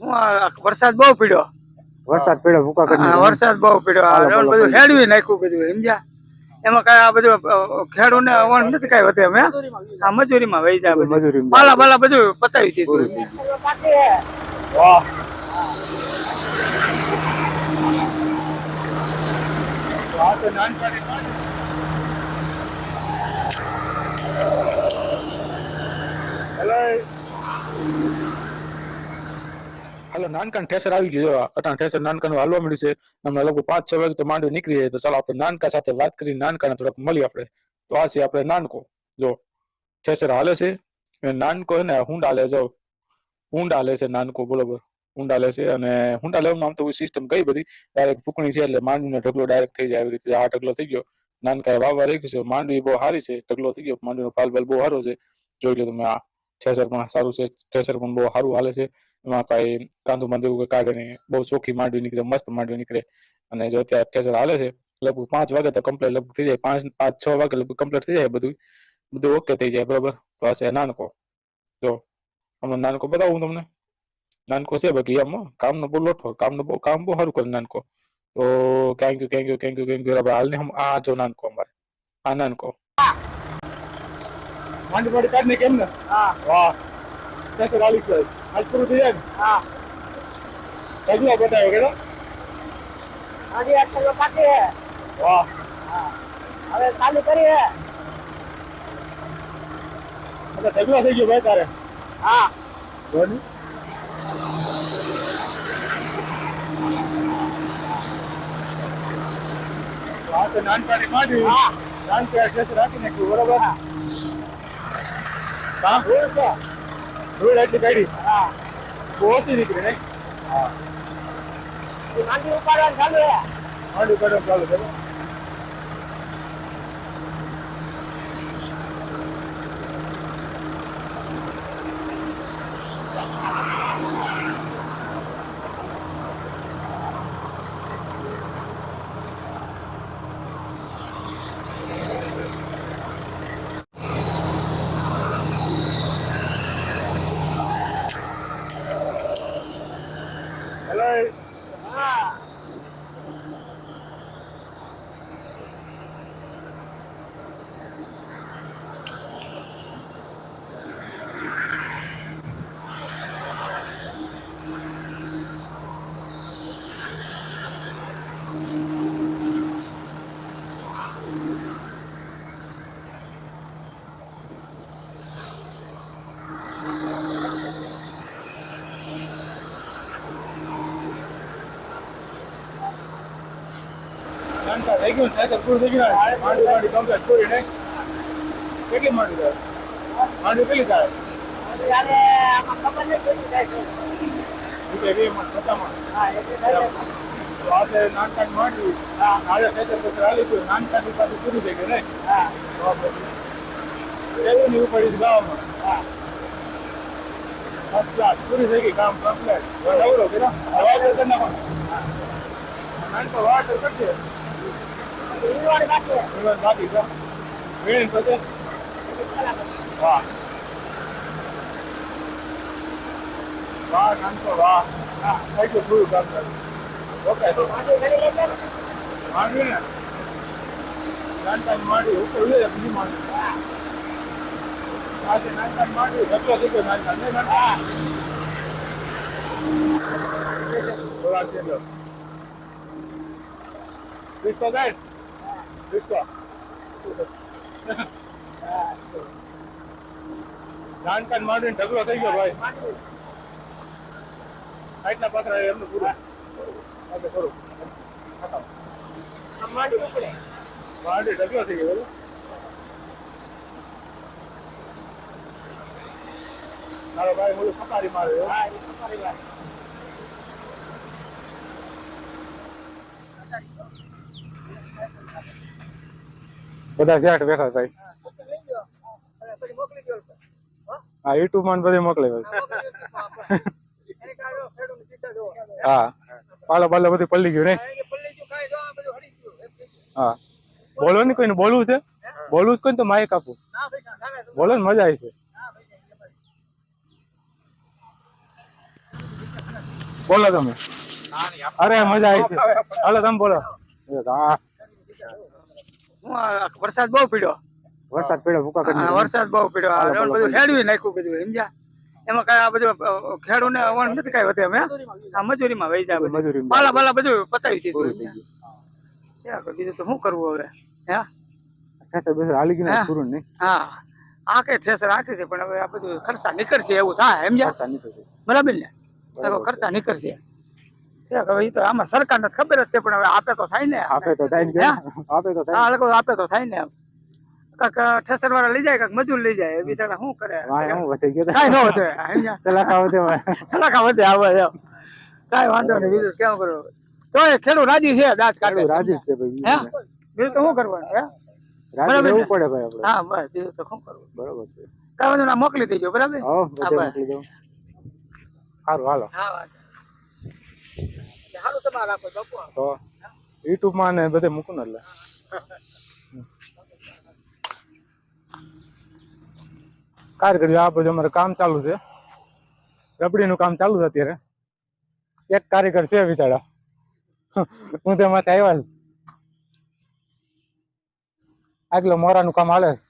હું વરસાદ બહુ પીડ્યો. વરસાદ પડ્યો ભૂકા કરી આ વરસાદ બહુ પડ્યો. બધું ખેડવી નાખ્યું બધું સમજ્યા? એમાં કઈ આ બધું ખેડૂ ને અવણ નથી કઈ વધે અમે આ મજૂરીમાં વહી જાય મજૂરી પાલા પાલા બધું પતાવી દીધું. વાહ. હાલો નાનકાન ઠેસર આવી ગયો. અટાણ ઠેસર નાનકાન હાલવા મળ્યું છે. હમણાં લગભગ પાંચ, છ વાગે તો માંડવી નીકળી જાય. તો ચાલો, આપણે નાનકા સાથે વાત કરી, નાનકાને થોડાક મળી આપણે. તો આ છે આપણે નાનકો. જો, ઠેસર હાલે છે. નાનકો છે ને, હુંડા લે જાઓ હુંડા લે છે નાનકો, બરોબર. હુંડા લે છે. અને હુંડા લેવામાં આમ તો સિસ્ટમ કઈ બધી. ડાયરેક્ટ ફૂકણી છે એટલે માંડવીનો ઢગલો ડાયરેક્ટ થઈ જાય. આવી રીતે આ ઢગલો થઈ ગયો. નાનકાએ વાવવા રાખ્યું છે. માંડવી બહુ સારી છે. ઢગલો થઈ ગયો. માંડવીનો પાલ બાલ બહુ સારો છે. જોઈ લો તમે આ. ઠેસર પણ સારું છે થેસર પણ બહુ સારું હાલે છે. એમાં કાંઈ કાંધું બાંધું એવું કાઢે નહીં બહુ ચોખ્ખી માંડવી નીકળે મસ્ત માંડવી નીકળે. અને જો અત્યારે થેસર હાલે છે લગભગ પાંચ વાગે તો કમ્પ્લીટ લગભગ થઈ જાય પાંચ પાંચ છ વાગે લગભગ કમ્પ્લીટ થઈ જાય બધું. બધું ઓકે થઈ જાય બરોબર? તો આ છે નાનકો. જો હમણાં નાનકો બતાવું તમને. નાનકો છે બાકી હો, કામનો બહુ લોટો કામનો બહુ કામ બહુ સારું કરે નાનકો. તો ક્યાં ગયું ક્યાં ગયું ક્યાં ગયું ક્યાં ગયું આપણે હાલને આ જો નાનકો અમારે. આ નાનકો. માંડી પાડી કાઢને કેમ ને? હા. વાહ. રાલી છે આજ પૂરું થઈ જાય ને? હા. સગલા બતાવ્યો કે હજી એક કિલો બાકી હે. વાહ. હવે ચાલુ કરી હે એટલે સગલા થઈ ગયો ભાઈ તારે? હા. જોની નાનપણી તો જ નાનપણી રાખી નાખ્યું બરોબર? છે ધૂળ એટલી કાઢી. હા. ઓછી નીકળી નહીં? હા. માંડી ઉપાડવાનું ચાલુ હે માંડી કાઢો ચાલુ કરો હા ને સર પૂરું થઈ ગયું ને? માંડી માંડી પૂરી નહીં કેટલી માંડી થાય. માંડી કેટલી થાય? થાય થાય નાનકાની માંડવી. આજે ખેતર ખેતર હાલી ગયું. નાનકાની પાછું પૂરું થઈ ગયું એવું નહીં ઉપાડી ગાવામાં હા. ફર્સ્ટ ક્લાસ પૂરી થઈ ગઈ કામ કમ્પ્લીટ નવરો કર્યો? વાવેતર કરી નાનકો વાવેતર કરશે ઈરવાડ બાકી હે દિવસ બાકી છે વેણ પછી વાહ વાહ નાનકો વાહ હા થઈ ગયું પૂરું કામ કર્યું ઓકે તો માંડી કરી લેજે ને. માંડવી ને નાનકાની માંડવી ઉપર ઉડે બીજી માંડવી માંડીને ઢગલો થઈ ગયો ભાઈ. સાઈડના પાકડા એમનું પૂરું. ઓકે ખરું માંડી ઢગલો થઈ ગયો મારો ભાઈ ઓલું પકારી મારે. એવું. હા તમારી બધા જેઠ બેઠા થાય. હા યુટ્યુબમાં બધે મોકલી હા. પાલો પાલો, બધું પલ્લી ગયું નહીં. હા. બોલો ને કોઈને, બોલવું છે? બોલવું જ કોઈને તો માઇક આપું. બોલો ને મજા આવી છે. બોલો તમે. અરે, મજા આવી છે. હાલો, તમે બોલો. હા. વરસાદ બહુ પીડ્યો. વરસાદ પીડ્યો ભૂકા કરી વરસાદ બહુ પીડ્યો. બધું ખેડવી નાખ્યું બધું સમજ્યા? એમાં કઈ આ બધું ખેડૂ ને અવણ નથી કઈ વધે અમે આ મજૂરીમાં વહી જાય મજૂરી પાલા પાલા બધું પતાવી દીધું? શું બીજું તો શું કરવું હવે હેસર ઠેસર બેસર હાલી ગયું પૂરું નહીં. હા. આ કઈ ઠેસર આખી છે પણ હવે આ બધું ખર્ચા નીકળશે એવું થાય સમજ્યા? બરાબર ને? ખર્ચા નીકળશે. છે હવે ઈ તો આમાં સરકારને તો ખબર જ છે પણ હવે આપે તો થાય ને આપે તો થાય ને આપે તો થાય હા આપે તો થાય ને કાક ઠેસર વાળા લઈ જાય કાક મજૂર લઈ જાય એ બિચારા શું કરે? હું વધી ગયો કાંઈ ન વધે સમજ્યા વધે સલાખા વધે આવે કાઈ વાંધો નહીં બીજું કેમ કરવું તો એ ખેડૂત રાજી છે દાંત કાઢે રાજી છે ભાઈ હે? બીજું બીજું તો શું કરવાનું હે? રાજી રહેવું પડે ભાઈ આપણે. હા બસ બીજું તો શું કરવું? બરોબર છે. કાંઈ વાંધો ના મોકલી દેજો બરાબર? હા, મોકલી દઉં. સારું હાલો. હા વાંધો નહીં. સારું તમારે રાખો બાપુ તો યુટ્યુબમાં ને બધે મૂકું ને એટલે. કાર્ય કરજો આ બધું અમારે કામ ચાલુ છે. રબડી નું કામ ચાલુ છે અત્યારે. એક કારીગર છે બિચારા. હું તેમાંથી આવ્યા છું આગલો મોરાનું કામ હાલે છે.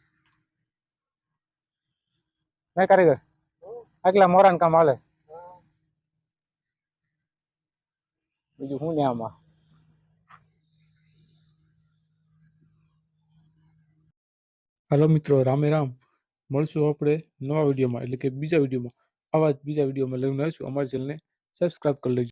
નહીં કારીગર? આગલા મોરાનું કામ હાલે બીજું શું ને આમાં હાલો મિત્રો, રામે રામ. મળશું આપણે નવા વિડીયોમાં, એટલે કે બીજા વિડીયોમાં. આવા જ બીજા વિડીયોમાં લઈને આવીશું. અમારી ચેનલને સબસ્ક્રાઈબ કરી લેજો.